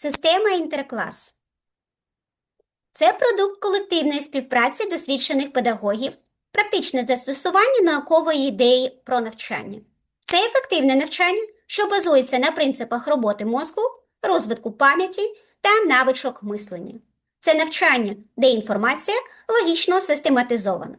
Система інтерклас. Це продукт колективної співпраці досвідчених педагогів, практичне застосування наукової ідеї про навчання. Це ефективне навчання, що базується на принципах роботи мозку, розвитку пам'яті та навичок мислення. Це навчання, де інформація логічно систематизована.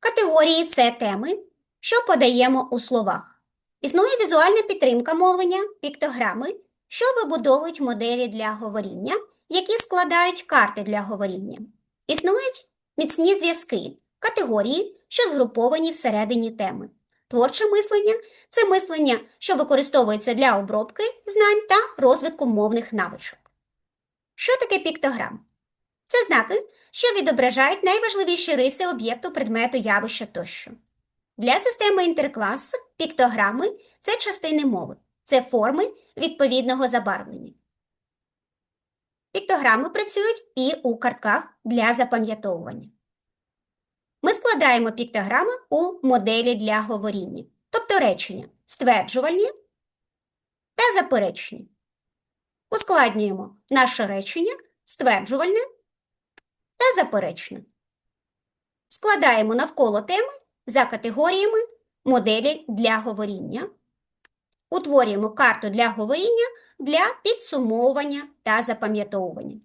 Категорії це теми, що подаємо у словах. Існує візуальна підтримка мовлення, піктограми, що вибудовують моделі для говоріння, які складають карти для говоріння. Існують міцні зв'язки, категорії, що згруповані всередині теми. Творче мислення це мислення, що використовується для обробки знань та розвитку мовних навичок. Що таке піктограм? Це знаки, що відображають найважливіші риси об'єкту, предмету, явища тощо. Для системи інтерклас піктограми це частини мови, це форми відповідного забарвлення. Піктограми працюють і у картках для запам'ятовування. Ми складаємо піктограми у моделі для говоріння, тобто речення стверджувальні та заперечні. Ускладнюємо наше речення стверджувальне та заперечне. Складаємо навколо теми за категоріями моделі для говоріння. Утворюємо карту для говоріння для підсумовування та запам'ятовування.